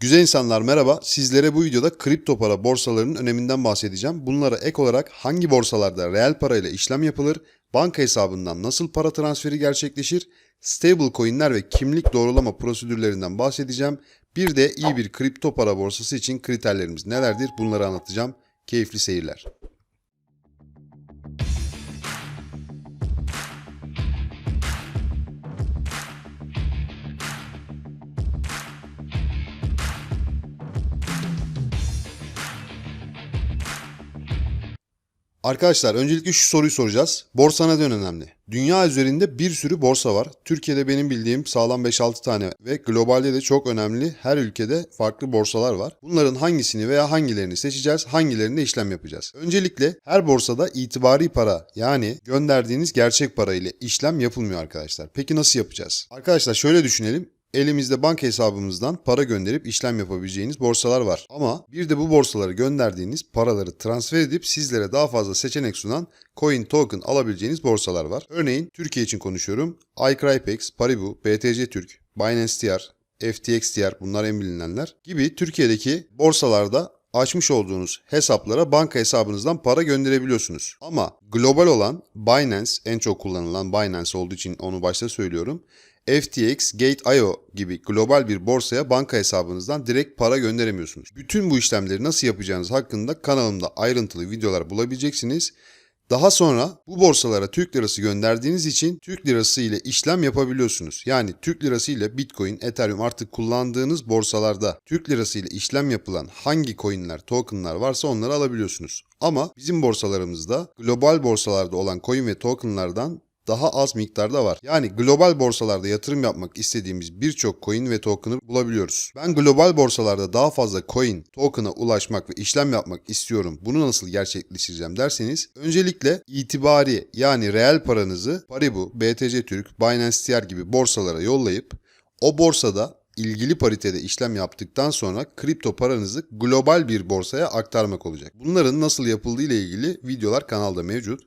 Güzel insanlar merhaba. Sizlere bu videoda kripto para borsalarının öneminden bahsedeceğim. Bunlara ek olarak hangi borsalarda reel parayla işlem yapılır, banka hesabından nasıl para transferi gerçekleşir, stable coinler ve kimlik doğrulama prosedürlerinden bahsedeceğim. Bir de iyi bir kripto para borsası için kriterlerimiz nelerdir bunları anlatacağım. Keyifli seyirler. Arkadaşlar öncelikle şu soruyu soracağız. Borsa neden önemli? Dünya üzerinde bir sürü borsa var. Türkiye'de benim bildiğim sağlam 5-6 tane ve globalde de çok önemli her ülkede farklı borsalar var. Bunların hangisini veya hangilerini seçeceğiz, hangilerinde işlem yapacağız? Öncelikle her borsada itibari para yani gönderdiğiniz gerçek para ile işlem yapılmıyor arkadaşlar. Peki nasıl yapacağız? Arkadaşlar şöyle düşünelim. Elimizde banka hesabımızdan para gönderip işlem yapabileceğiniz borsalar var. Ama bir de bu borsalara gönderdiğiniz paraları transfer edip sizlere daha fazla seçenek sunan coin token alabileceğiniz borsalar var. Örneğin Türkiye için konuşuyorum. iCrypex, Paribu, BTC Türk, Binance TR, FTX TR bunlar en bilinenler gibi Türkiye'deki borsalarda açmış olduğunuz hesaplara banka hesabınızdan para gönderebiliyorsunuz. Ama global olan Binance en çok kullanılan Binance olduğu için onu başta söylüyorum. FTX, Gate.io gibi global bir borsaya banka hesabınızdan direkt para gönderemiyorsunuz. Bütün bu işlemleri nasıl yapacağınız hakkında kanalımda ayrıntılı videolar bulabileceksiniz. Daha sonra bu borsalara Türk lirası gönderdiğiniz için Türk lirası ile işlem yapabiliyorsunuz. Yani Türk lirası ile Bitcoin, Ethereum artık kullandığınız borsalarda Türk lirası ile işlem yapılan hangi coinler, tokenlar varsa onları alabiliyorsunuz. Ama bizim borsalarımızda global borsalarda olan coin ve tokenlardan daha az miktarda var. Yani global borsalarda yatırım yapmak istediğimiz birçok coin ve token'ı bulabiliyoruz. Ben global borsalarda daha fazla coin, token'a ulaşmak ve işlem yapmak istiyorum. Bunu nasıl gerçekleştireceğim derseniz öncelikle itibari yani reel paranızı Paribu, BTC Türk, Binance TR gibi borsalara yollayıp o borsada ilgili paritede işlem yaptıktan sonra kripto paranızı global bir borsaya aktarmak olacak. Bunların nasıl yapıldığı ile ilgili videolar kanalda mevcut.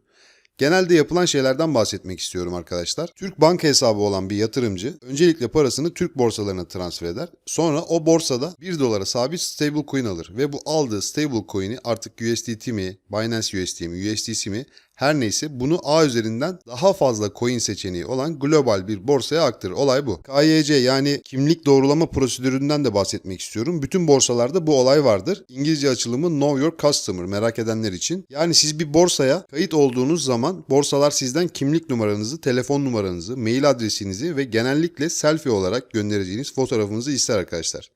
Genelde yapılan şeylerden bahsetmek istiyorum arkadaşlar. Türk banka hesabı olan bir yatırımcı öncelikle parasını Türk borsalarına transfer eder. Sonra o borsada 1 dolara sabit stable coin alır ve bu aldığı stable coin'i artık USDT mi, Binance USD mi, USDC mi her neyse bunu ağ üzerinden daha fazla coin seçeneği olan global bir borsaya aktarır. Olay bu. KYC yani kimlik doğrulama prosedüründen de bahsetmek istiyorum. Bütün borsalarda bu olay vardır. İngilizce açılımı Know Your Customer merak edenler için. Yani siz bir borsaya kayıt olduğunuz zaman borsalar sizden kimlik numaranızı, telefon numaranızı, mail adresinizi ve genellikle selfie olarak göndereceğiniz fotoğrafınızı ister arkadaşlar.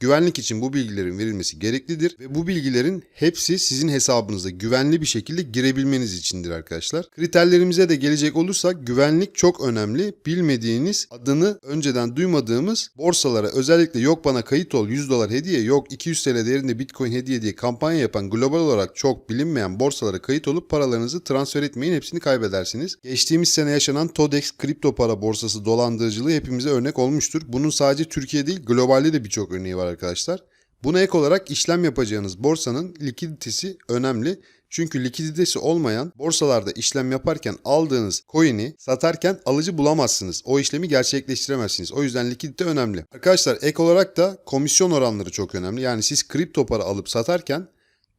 Güvenlik için bu bilgilerin verilmesi gereklidir ve bu bilgilerin hepsi sizin hesabınıza güvenli bir şekilde girebilmeniz içindir arkadaşlar. Kriterlerimize de gelecek olursak güvenlik çok önemli. Bilmediğiniz adını önceden duymadığımız borsalara özellikle yok bana kayıt ol 100 dolar hediye yok 200 TL değerinde bitcoin hediye diye kampanya yapan global olarak çok bilinmeyen borsalara kayıt olup paralarınızı transfer etmeyin hepsini kaybedersiniz. Geçtiğimiz sene yaşanan Todex kripto para borsası dolandırıcılığı hepimize örnek olmuştur. Bunun sadece Türkiye değil globalde de birçok örneği var arkadaşlar. Buna ek olarak işlem yapacağınız borsanın likiditesi önemli. Çünkü likiditesi olmayan borsalarda işlem yaparken aldığınız coin'i satarken alıcı bulamazsınız. O işlemi gerçekleştiremezsiniz. O yüzden likidite önemli. Arkadaşlar ek olarak da komisyon oranları çok önemli. Yani siz kripto para alıp satarken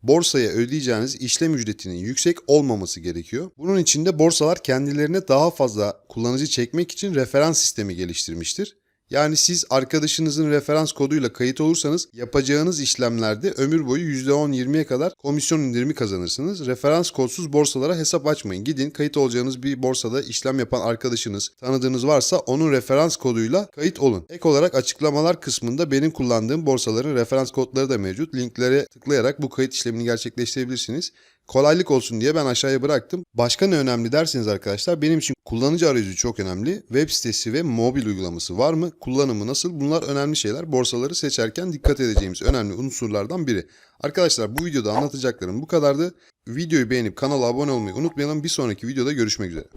borsaya ödeyeceğiniz işlem ücretinin yüksek olmaması gerekiyor. Bunun için de borsalar kendilerine daha fazla kullanıcı çekmek için referans sistemi geliştirmiştir. Yani siz arkadaşınızın referans koduyla kayıt olursanız yapacağınız işlemlerde ömür boyu %10-20'ye kadar komisyon indirimi kazanırsınız. Referans kodsuz borsalara hesap açmayın. Gidin kayıt olacağınız bir borsada işlem yapan arkadaşınız, tanıdığınız varsa onun referans koduyla kayıt olun. Ek olarak açıklamalar kısmında benim kullandığım borsaların referans kodları da mevcut. Linklere tıklayarak bu kayıt işlemini gerçekleştirebilirsiniz. Kolaylık olsun diye ben aşağıya bıraktım. Başka ne önemli derseniz arkadaşlar benim için kullanıcı arayüzü çok önemli. Web sitesi ve mobil uygulaması var mı? Kullanımı nasıl? Bunlar önemli şeyler. Borsaları seçerken dikkat edeceğimiz önemli unsurlardan biri. Arkadaşlar bu videoda anlatacaklarım bu kadardı. Videoyu beğenip kanala abone olmayı unutmayalım. Bir sonraki videoda görüşmek üzere.